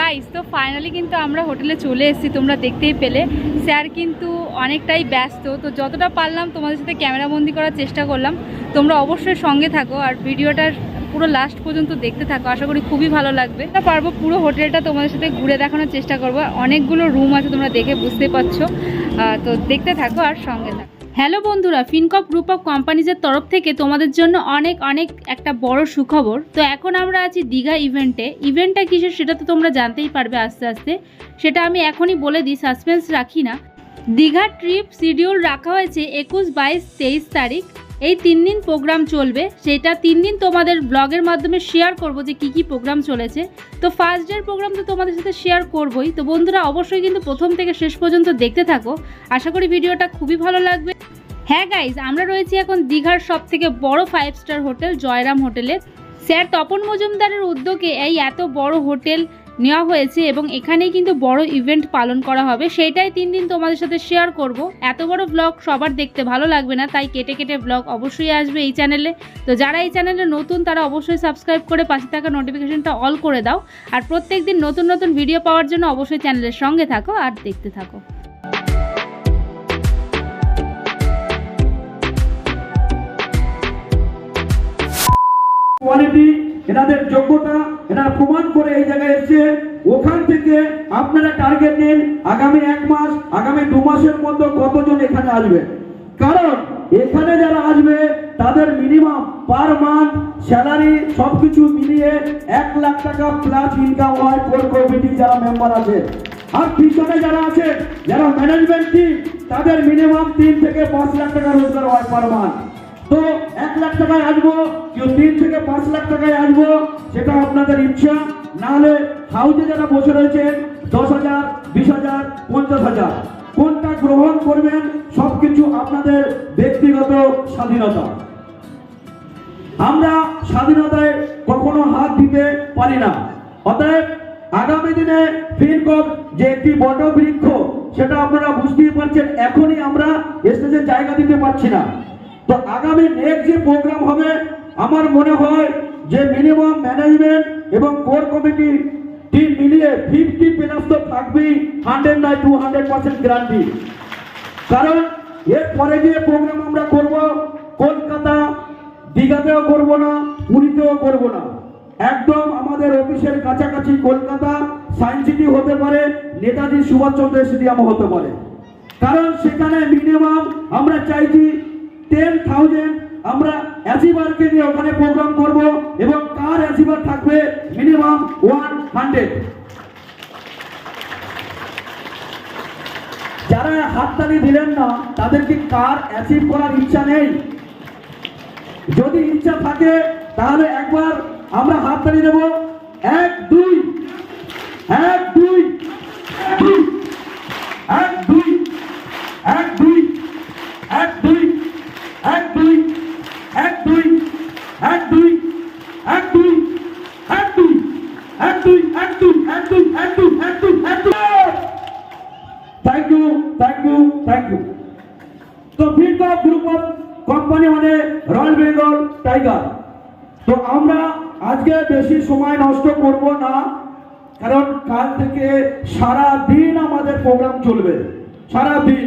Guys তো finally কিন্তু আমরা হোটেলে চলে এসেছি, তোমরা দেখতেই পেলে। স্যার কিন্তু অনেকটাই ব্যস্ত, তো যতটা পারলাম তোমাদের সাথে ক্যামেরাবন্দি করার চেষ্টা করলাম। তোমরা অবশ্যই সঙ্গে থাকো আর ভিডিওটার পুরো লাস্ট পর্যন্ত দেখতে থাকো, আশা করি খুবই ভালো লাগবে। তা পারব পুরো হোটেলটা তোমাদের সাথে ঘুরে দেখানোর চেষ্টা করব। অনেকগুলো রুম আছে তোমরা দেখে বুঝতে পারছ। তো দেখতে থাকো আর সঙ্গে থাকো। হ্যালো বন্ধুরা ফিনকপ গ্রুপ অফ কোম্পানিজের তরফ থেকে তোমাদের জন্য অনেক অনেক একটা বড় সুখবর। তো এখন আমরা আছি দীঘা ইভেন্টে। ইভেন্টটা কিসের সেটা তো তোমরা জানতেই পারবে আস্তে আস্তে। সেটা আমি এখনই বলে দিই সাসপেন্স রাখি না। দীঘা ট্রিপ শিডিউল রাখা হয়েছে একুশ বাইশ তেইশ তারিখ। এই তিন দিন প্রোগ্রাম চলবে, সেটা তিন দিন তোমাদের ব্লগের মাধ্যমে শেয়ার করব যে কি কি প্রোগ্রাম চলেছে। তো ফার্স্ট ডের প্রোগ্রাম তো তোমাদের সাথে শেয়ার করবই। তো বন্ধুরা, অবশ্যই কিন্তু প্রথম থেকে শেষ পর্যন্ত দেখতে থাকো। আশা করি ভিডিওটা খুবই ভালো লাগবে। হ্যাঁ গাইজ আমরা রয়েছি এখন দীঘার সব থেকে বড় ফাইভ স্টার হোটেল জয়রাম হোটেলে স্যার তপন মজুমদারের উদ্যোগে এই এত বড় হোটেল নেওয়া হয়েছে এবং এখানেই কিন্তু বড় ইভেন্ট পালন করা হবে। সেইটাই তিন দিন তোমাদের সাথে শেয়ার করব। এত বড় ব্লগ সবার দেখতে ভালো লাগবে না, তাই কেটে কেটে ব্লগ অবশ্যই আসবে এই চ্যানেলে তো যারা এই চ্যানেলে নতুন, তারা অবশ্যই সাবস্ক্রাইব করে পাশে থাকা নোটিফিকেশনটা অল করে দাও। আর প্রত্যেক দিন নতুন নতুন ভিডিও পাওয়ার জন্য অবশ্যই চ্যানেলের সঙ্গে থাকো আর দেখতে থাকো। কোয়ালিটি এনাদের যোগ্যতা, এনারা প্রমাণ করে এই জায়গায় এসে ওখান থেকে আপনারা টার্গেট নিন, আগামী এক মাস, আগামী দু মাসের মধ্যে কতজন এখানে আসবে। কারণ এখানে যারা আসবে, তাদের মিনিমাম পার মান্থ স্যালারি সবকিছু মিলিয়ে এক লাখ টাকা প্লাস ইনকাম হয় কোর কমিটি যারা মেম্বার আছে। আর পিছনে যারা আছে যারা ম্যানেজমেন্ট টিম তাদের মিনিমাম তিন থেকে পাঁচ লাখ টাকা রোজগার হয় পার মান্থ তো এক লাখ টাকায় আসব কেউ তিন থেকে পাঁচ লাখ টাকায় আসব সেটা আপনাদের ইচ্ছা। নাহলে হাউজে যারা বসে রয়েছেন, দশ হাজার, বিশ হাজার, পঞ্চাশ হাজার, কোনটা গ্রহণ করবেন, সবকিছু আপনাদের ব্যক্তিগত স্বাধীনতা। আমরা স্বাধীনতায় কখনো হাত দিতে পারি না। অতএব আগামী দিনে ফিনকপ যে একটি বট বৃক্ষ সেটা আপনারা বুঝতেই পারছেন, এখনই আমরা স্টেজে জায়গা দিতে পারছি না। তো আগামী নেক্সট যে প্রোগ্রাম হবে, আমার মনে হয় যে মিনিমাম ম্যানেজমেন্ট এবং কোর কমিটি টিম মিলিয়ে ফিফটি প্লাস তো থাকবেই হান্ড্রেড নাই টু হান্ড্রেড পার্সেন্ট গ্যারান্টি কারণ এর পরে যে প্রোগ্রাম আমরা করব, কলকাতা দীঘাতেও করব না, পুরীতেও করব না। একদম আমাদের অফিসের কাছাকাছি কলকাতা সায়েন্স সিটি হতে পারে, নেতাজি সুভাষচন্দ্র স্টেডিয়ামও হতে পারে। কারণ সেখানে মিনিমাম আমরা চাইছি টেন থাউজেন্ড আমরা অ্যাচিভারকে নিয়ে ওখানে প্রোগ্রাম করব এবং কার অ্যাচিভার থাকবে মিনিমাম ওয়ান হান্ড্রেড যারা হাততালি দিলেন না, তাদের কি কার অ্যাচিভ করার ইচ্ছা নেই? যদি ইচ্ছা থাকে, তাহলে একবার আমরা হাততালি দেব। এক, দুই। এক দুই। এক দুই। এক, দুই। এক দুই এক দুই এক দুই এক দুই এক দুই এক দুই এক দুই এক দুই এক এক দুই এক thank you thank you thank you তো ফিডব্যাক গ্রুপ অফ কোম্পানি মানে রয়্যাল বেঙ্গল টাইগার তো আমরা আজকে বেশি সময় নষ্ট করব না কারণ কাল থেকে সারা দিন আমাদের প্রোগ্রাম চলবে সারা দিন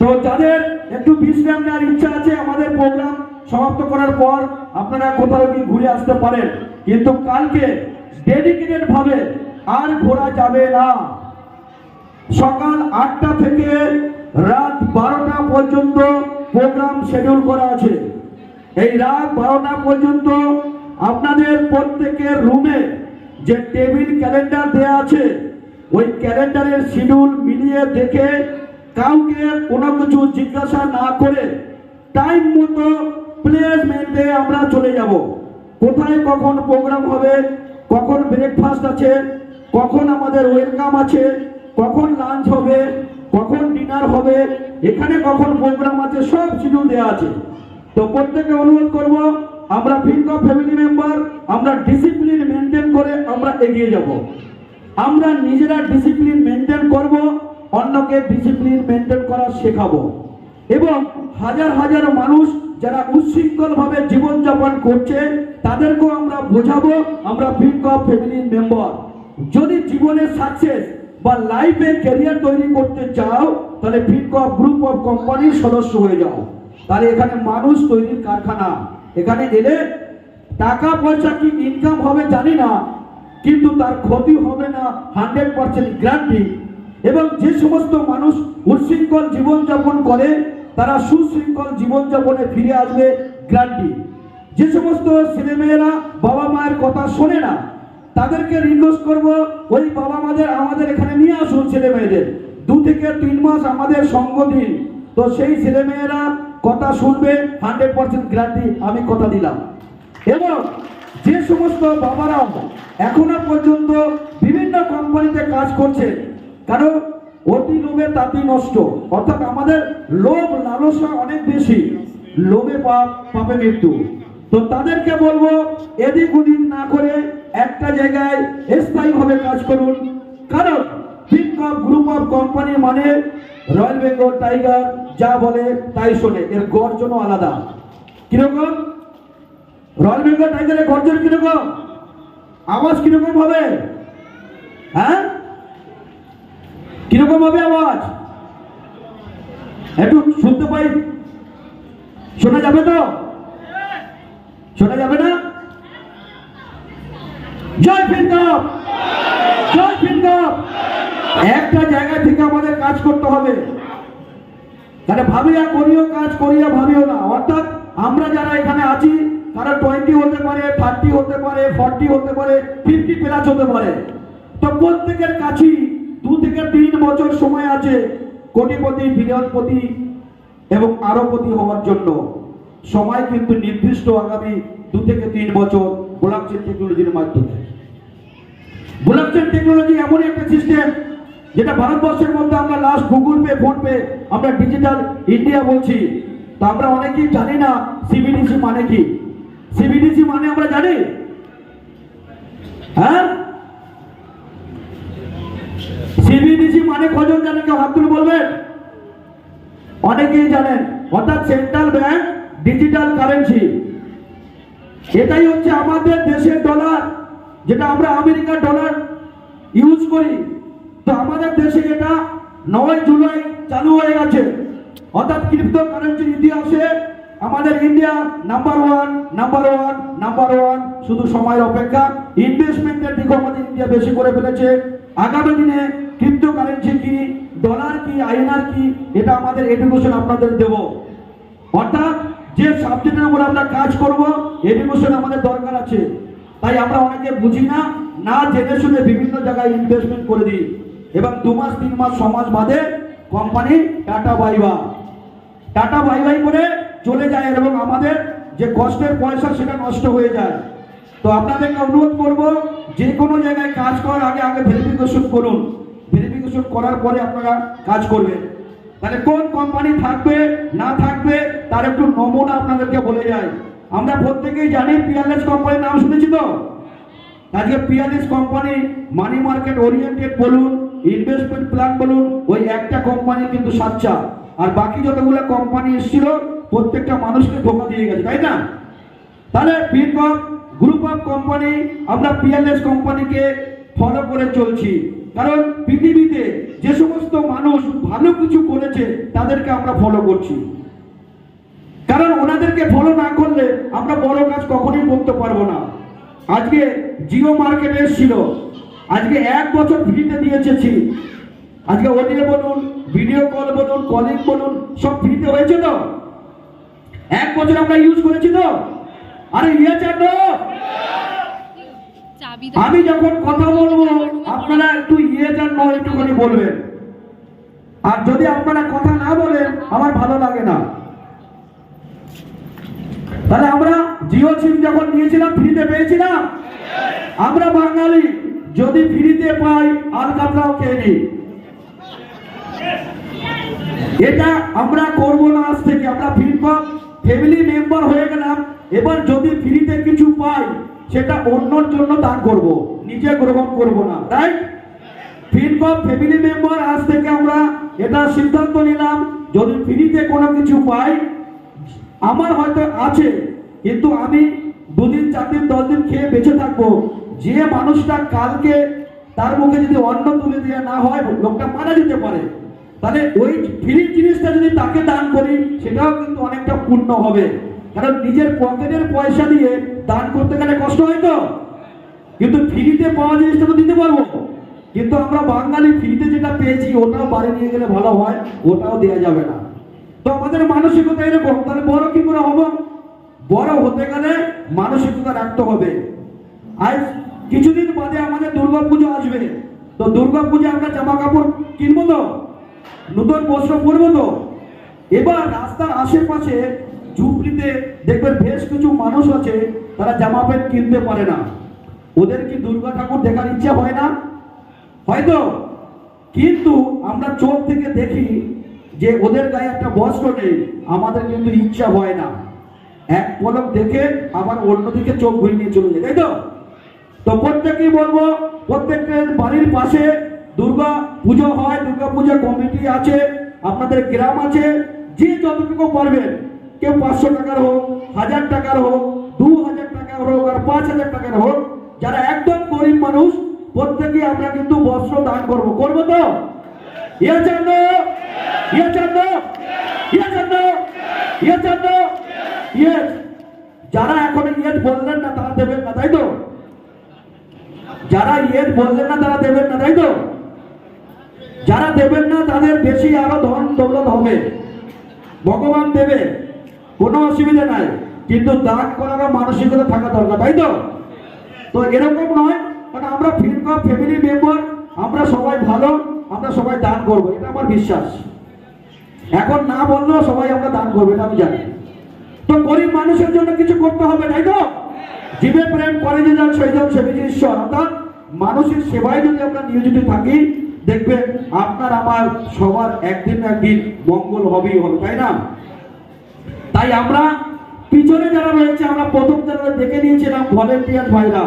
তো যাদের একটু বিশ্রাম নেওয়ার ইচ্ছা আছে, আমাদের প্রোগ্রাম সমাপ্ত করার পর আপনারা কোথাও কি ঘুরে আসতে পারেন। কিন্তু কালকে ডেডিকেটেড ভাবে আর ঘোরা যাবে না। সকাল আটটা থেকে রাত বারোটা পর্যন্ত প্রোগ্রাম শিডিউল করা আছে। এই রাত বারোটা পর্যন্ত আপনাদের প্রত্যেকের রুমে যে টেবিল ক্যালেন্ডার দেয়া আছে, ওই ক্যালেন্ডারের শিডিউল মিলিয়ে দেখে কাউকে কোনো কিছু জিজ্ঞাসা না করে টাইম মতো প্লেসমেন্টে আমরা চলে যাব। কোথায় কখন প্রোগ্রাম হবে, কখন ব্রেকফাস্ট আছে, কখন আমাদের ওয়েলকাম আছে, কখন লাঞ্চ হবে, কখন ডিনার হবে, এখানে কখন প্রোগ্রাম আছে, সব শিডিউল দেওয়া আছে। তো প্রত্যেকে অনুরোধ করব, আমরা ফিনক ফ্যামিলি মেম্বার আমরা ডিসিপ্লিন মেনটেন করে আমরা এগিয়ে যাব। আমরা নিজেরা ডিসিপ্লিন মেনটেন করব অন্যকে ডিসিপ্লিন মেনটেন করা শেখাবো। এবং হাজার হাজার মানুষ যারা উচ্ছৃঙ্খল ভাবে জীবনযাপন করছে, তাদেরকেও আমরা বোঝাবো, আমরা ফিনক ফ্যামিলির মেম্বার যদি জীবনে সাকসেস বা লাইফে ক্যারিয়ার তৈরি করতে চাও, তাহলে ফিনকপ গ্রুপ অফ কোম্পানির সদস্য হয়ে যাও। তাহলে এখানে মানুষ তৈরির কারখানা। এখানে এলে টাকা পয়সা কি ইনকাম হবে জানি না, কিন্তু তার ক্ষতি হবে না হান্ড্রেড পার্সেন্ট গ্যারান্টি এবং যে সমস্ত মানুষ উচ্ছৃঙ্খল জীবনযাপন করে, তারা সুশৃঙ্খল জীবনযাপনে ফিরে আসবে গ্রান্টি। যে সমস্ত ছেলেমেয়েরা বাবা মায়ের কথা শোনে না, তাদেরকে রিকোয়েস্ট করব, ওই বাবা মাদের আমাদের এখানে নিয়ে আসুন ছেলে মেয়েদের দু থেকে তিন মাস আমাদের সঙ্গ দিন। তো সেই ছেলে মেয়েরা কথা শুনবে, হান্ড্রেড পার্সেন্ট গ্যারান্টি আমি কথা দিলাম। এবং যে সমস্ত বাবারা এখনও পর্যন্ত বিভিন্ন কোম্পানিতে কাজ করছে কারণ অতি লোভে তাতি নষ্ট। অর্থাৎ আমাদের লোভ, লালসা অনেক বেশি। লোভে পাপ, পাপে মৃত্যু। তো তাদেরকে বলব, এদিক ওদিক না করে একটা জায়গায় স্থায়ীভাবে কাজ করুন। কারণ পিনকপ গ্রুপ অফ কোম্পানি মানে রয়্যাল বেঙ্গল টাইগার যা বলে তাই শোনে। এর গর্জনও আলাদা। কীরকম? রয়্যাল বেঙ্গল টাইগারের গর্জন কীরকম? আওয়াজ কীরকম হবে? হ্যাঁ? কীরকম হবে আওয়াজ? একটু শুনতে পাই। শোনা যাবে তো? শোনা যাবে না? জয় ফিনকাপ জয় ফিনকাপ একটা জায়গা থেকে আমাদের কাজ করতে হবে। তাহলে ভাবিয়া করিও, কাজ করিয়া ভাবিও না। অর্থাৎ আমরা যারা এখানে আছি, তারা টোয়েন্টি হতে পারে থার্টি হতে পারে ফর্টি হতে পারে ফিফটি প্লাস হতে পারে। তো প্রত্যেকের কাছেই দু থেকে তিন বছর সময় আছে কোটিপতি বিলিয়নপতি এবং আরবপতি হওয়ার জন্য। সময় কিন্তু নির্দিষ্ট আগামী দু থেকে তিন বছর ব্লকচেন টেকনোলজির মাধ্যমে। ব্লকচেন টেকনোলজি এমন একটা সিস্টেম যেটা ভারতবর্ষের মধ্যে আমরা last Google pay PhonePe আমরা ডিজিটাল ইন্ডিয়া বলছি। তা আমরা অনেকেই জানি না সিবিডিসি মানে কি? সিবিডিসি মানে আমরা জানি? হ্যাঁ? সিবিডিসি মানে কজন জানে কেউ হাত তুলে বলবেন? অনেকেই জানেন, অর্থাৎ সেন্ট্রাল ব্যাংক ডিজিটাল কারেন্সি এটাই হচ্ছে আমাদের দেশের ডলার যেটা আমরা আমেরিকার ডলার ইউজ করি। তো আমাদের দেশে এটা নয় জুলাই চালু হয়ে গেছে। অর্থাৎ ক্রিপ্টো কারেন্সির ইতিহাসে আমাদের India number one number one number one শুধু সময়ের অপেক্ষা। ইনভেস্টমেন্টের দিকে আমাদের ইন্ডিয়া বেশি করে ফেলেছে। আগামী দিনে ক্রিপ্টো কারেন্সি কি ডলার কি, আইএনআর কি, এটা আমাদের এডুকেশন আপনাদের দেবো। অর্থাৎ যে সাবজেক্টের উপর আমরা কাজ করব এডুকেশন আমাদের দরকার আছে। তাই আমরা অনেকে বুঝি না না জেনে শুনে বিভিন্ন জায়গায় ইনভেস্টমেন্ট করে দিই। এবং দু মাস, তিন মাস মাস বাদে company tata bye bye tata bye bye করে চলে যায় এবং আমাদের যে কষ্টের পয়সা সেটা নষ্ট হয়ে যায়। তো আপনাদেরকে অনুরোধ করব, যে কোনো জায়গায় কাজ করার আগে আগে ভেরিফিকেশন করুন। ভেরিফিকেশন করার পরে আপনারা কাজ করবেন। তাহলে কোন কোম্পানি থাকবে, না থাকবে, তার একটু নমুনা আপনাদেরকে বলে যায় আমরা প্রত্যেকেই জানি পিয়ারলেস কোম্পানির নাম শুনেছি তো? আজকে Peerless company money market oriented বলুন ইনভেস্টমেন্ট প্ল্যান বলুন, ওই একটা কোম্পানি কিন্তু সাচ্চা আর বাকি যতগুলো কোম্পানি এসেছিল, প্রত্যেকটা মানুষকে ধোকা দিয়ে গেছে, তাই না? তাহলে পিনকপ গ্রুপ অফ কোম্পানি আমরা পিয়ারলেস কোম্পানিকে ফলো করে চলছি। কারণ পৃথিবীতে যে সমস্ত মানুষ ভালো কিছু করেছে তাদেরকে আমরা ফলো করছি। কারণ ওনাদেরকে ফলো না করলে আমরা বড় কাজ কখনোই করতে পারব না। আজকে জিও মার্কেট এসেছিল। আজকে এক বছর ফ্রিতে দিয়েছেছি। আজকে অডিও বলুন ভিডিও কল বলুন কলিং বলুন সব ফ্রিতে হয়েছে তো? এক বছর আমরা ইউজ করেছি তো? আরে ইয়ে চাবি আমি যখন কথা বলব আপনারা একটু ইয়ে যান, নয় একটুখানি বলবেন। আর যদি আপনারা কথা না বলেন, আমার ভালো লাগে না। তাহলে আমরা জিও সিম যখন নিয়েছিলাম, ফ্রিতে পেয়েছিলাম? আমরা বাঙালি, যদি ফ্রিতে পাই আর কাতরাও খেয়ে নিই। এটা আমরা করব না আজ থেকে, আমরা ফিরকম ফ্যামিলি মেম্বার হয়ে গেলাম। এবার যদি ফ্রিতে কিছু পাই সেটা অন্যর জন্য দান করব, নিজে গ্রহণ করব না রাইট ফিনকম ফ্যামিলি মেম্বার আজ থেকে আমরা এটা সিদ্ধান্ত নিলাম, যদি ফ্রিতে কোনো কিছু পাই, আমার হয়তো আছে, কিন্তু আমি দুদিন চার দিন দশ দিন খেয়ে বেঁচে থাকব। যে মানুষটা কালকে তার মুখে যদি অন্ন তুলে দেওয়া না হয়, লোকটা মারা যেতে পারে। তাহলে ওই ফ্রির জিনিসটা যদি তাকে দান করি, সেটাও কিন্তু অনেকটা পূর্ণ হবে। কারণ নিজের পকেটের পয়সা দিয়ে দান করতে গেলে কষ্ট হয় তো? কিন্তু ফ্রিতে পাওয়া জিনিসটা তো দিতে পারব। কিন্তু আমরা বাঙালি ফ্রিতে যেটা পেয়েছি, ওটাও বাড়ি নিয়ে গেলে ভালো হয়, ওটাও দেওয়া যাবে না। তো আমাদের মানসিকতা এরকম, তাহলে বড় কি করে হব? বড় হতে গেলে মানসিকতা রাখতে হবে। আজ কিছুদিন বাদে আমাদের দুর্গা পুজো আসবে। তো দুর্গা পুজো আমরা জামা কাপড় কিনবো তো? নতুন বস্ত্র পরবো তো? এবার রাস্তার আশেপাশে ঝুপড়িতে দেখবেন বেশ কিছু মানুষ আছে, তারা জামা প্যান্ট কিনতে পারে না। ওদের কি দুর্গা ঠাকুর দেখার ইচ্ছা হয় না? হয়তো। কিন্তু আমরা চোখ থেকে দেখি যে ওদের গায়ে একটা বস্ত্র নেই, আমাদের কিন্তু ইচ্ছা হয় না। এক পলক দেখে আবার অন্যদিকে চোখ ঘুরিয়ে নিয়ে চলে যায়, তাই তো? তো প্রত্যেকেই বলব, প্রত্যেকের বাড়ির পাশে দুর্গা পুজো হয়, দুর্গা পুজো কমিটি আছে, আপনাদের গ্রাম আছে, যে যতটুকু পারবেন। কেউ পাঁচশো টাকার হোক, হাজার টাকার হোক, দু হাজার টাকার হোক আর পাঁচ হাজার টাকার হোক, যারা একদম গরিব মানুষ প্রত্যেকে আমরা কিন্তু বস্ত্র দান করব। করব তো? ইয়ে জন্য ইয়ে জন্য ইয়ে ইয়ে ইয়ে। যারা এখন ইয়ে বললেন না, তারা দেবেন না, তাই তো? যারা ইয়ে বললেন না, তারা দেবেন না, তাই তো? যারা দেবেন না, তাদের বেশি আরও ধন দৌলত হবে। ভগবান দেবে। কোনো অসুবিধা নাই। কিন্তু দান করার মানসিকতা থাকা দরকার, তাই তো? তো এরকম নয়, কারণ আমরা ফিল্ম ফ্যামিলি মেম্বার আমরা সবাই ভালো, আমরা সবাই দান করব, এটা আমার বিশ্বাস। এখন না বললেও সবাই আমরা দান করব, এটা আমি জানি। তো গরিব মানুষের জন্য কিছু করতে হবে, তাই তো? জীবে প্রেম করে যে যান সেই যান সেবিজি, ঈশ্বর, অর্থাৎ মানুষের সেবায় যদি আমরা নিয়োজিত থাকি, দেখবেন আপনার আমার সবার একদিন একদিন মঙ্গল হবেই হবে তাই না? তাই আমরা পিছনে যারা রয়েছে, আমরা প্রথম যারা দেখে নিয়েছিলাম ভলেন্টিয়ার ভাইরা।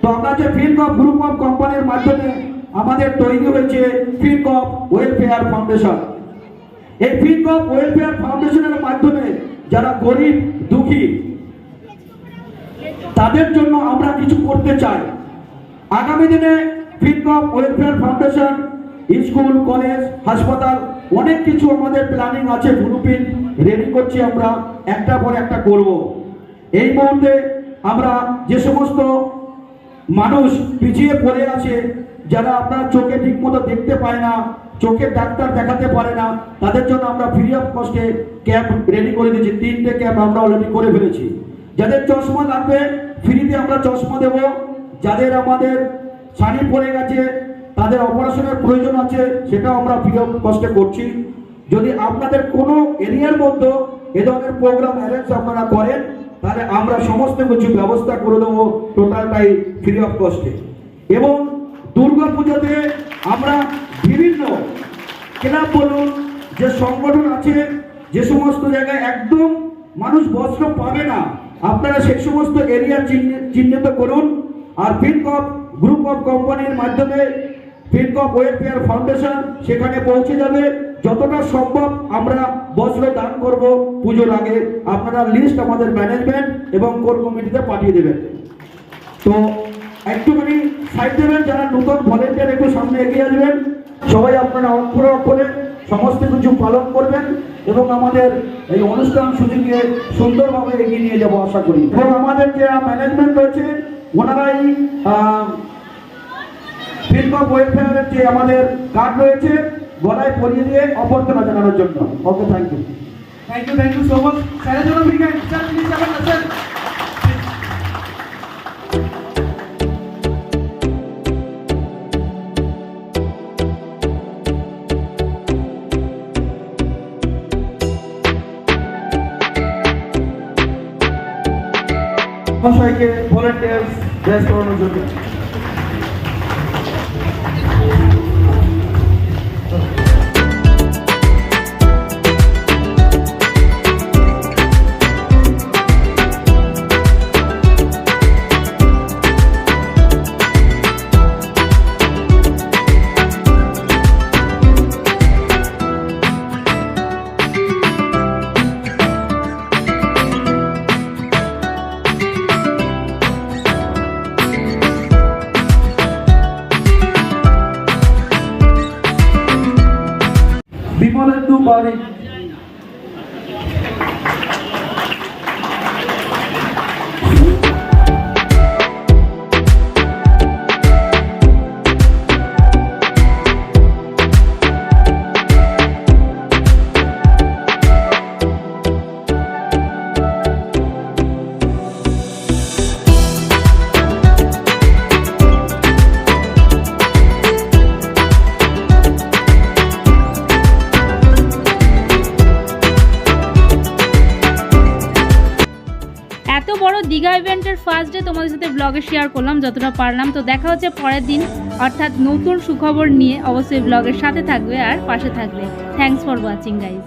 তো আমরা যে ফিল্ম অফ গ্রুপ অফ কোম্পানির মাধ্যমে আমাদের তৈরি হয়েছে ফিল্ম অফ ওয়েলফেয়ার ফাউন্ডেশন এই ফিল্ম অফ ওয়েলফেয়ার ফাউন্ডেশনের মাধ্যমে যারা গরিব, দুঃখী, তাদের জন্য আমরা কিছু করতে চাই। আগামী দিনে film of welfare foundation school, college, হাসপাতাল, অনেক কিছু আমাদের প্ল্যানিং আছে ব্লুপ্রিন্ট রেডি করছি আমরা একটা পর একটা করব। এই মুহূর্তে আমরা যে সমস্ত মানুষ পিছিয়ে পড়ে আছে, যারা আপনার চোখে ঠিকমতো দেখতে পায় না চোখের ডাক্তার দেখাতে পারে না, তাদের জন্য আমরা ফ্রি অফ কস্টে ক্যাম্প রেডি করে দিয়েছি। তিনটে ক্যাম্প আমরা অলরেডি করে ফেলেছি। যাদের চশমা লাগবে ফ্রিতে আমরা চশমা দেব। যাদের আমাদের ছানি পড়ে গেছে, তাদের অপারেশনের প্রয়োজন আছে, সেটাও আমরা ফ্রি অফ কস্টে করছি। যদি আপনাদের কোনো এরিয়ার মধ্যে এ ধরনের প্রোগ্রাম অ্যারেঞ্জ আপনারা করেন, তাহলে আমরা সমস্ত কিছু ব্যবস্থা করে দেবো টোটালটাই ফ্রি অফ কস্টে এবং দুর্গা পুজোতে আমরা বিভিন্ন ক্লাব বলুন, যে সংগঠন আছে, যে সমস্ত জায়গায় একদম মানুষ বস্ত্র পাবে না, আপনারা সেই সমস্ত এরিয়া চিহ্নিত করুন। আর অফ গ্রুপ অফ কোম্পানির মাধ্যমে অফ ওয়েলফেয়ার ফাউন্ডেশন সেখানে পৌঁছে যাবে। যতটা সম্ভব আমরা বস্ত্র দান করব পুজোর আগে। আপনারা লিস্ট আমাদের ম্যানেজমেন্ট এবং কোর কমিটিতে পাঠিয়ে দেবেন। তো একটুখানি সাইড দেবেন, যারা নতুন ভলেন্টিয়ার একটু সামনে এগিয়ে আসবেন। সবাই আপনারা অক্ষর অক্ষরে সমস্ত কিছু পালন করবেন এবং আমাদের এই অনুষ্ঠান সূচিকে সুন্দরভাবে এগিয়ে নিয়ে যাব আশা করি। এবং আমাদের যে ম্যানেজমেন্ট রয়েছে, ওনারাই ফিল্ড অফ ওয়েলফেয়ারের যে আমাদের কার্ড রয়েছে গলায় পরিয়ে দিয়ে অভ্যর্থনা জানানোর জন্য। Okay thank you thank you thank you so much স্যারের জন্য করানোর জন্য। そ。পারি ইভেন্টের ফার্স্ট ডে তোমাদের সাথে ব্লগে শেয়ার করলাম, যতটা পারলাম। তো দেখা হচ্ছে পরের দিন, অর্থাৎ নতুন সুখবর নিয়ে অবশ্যই ব্লগের সাথে থাকবে আর পাশে থাকবে। Thanks for watching guys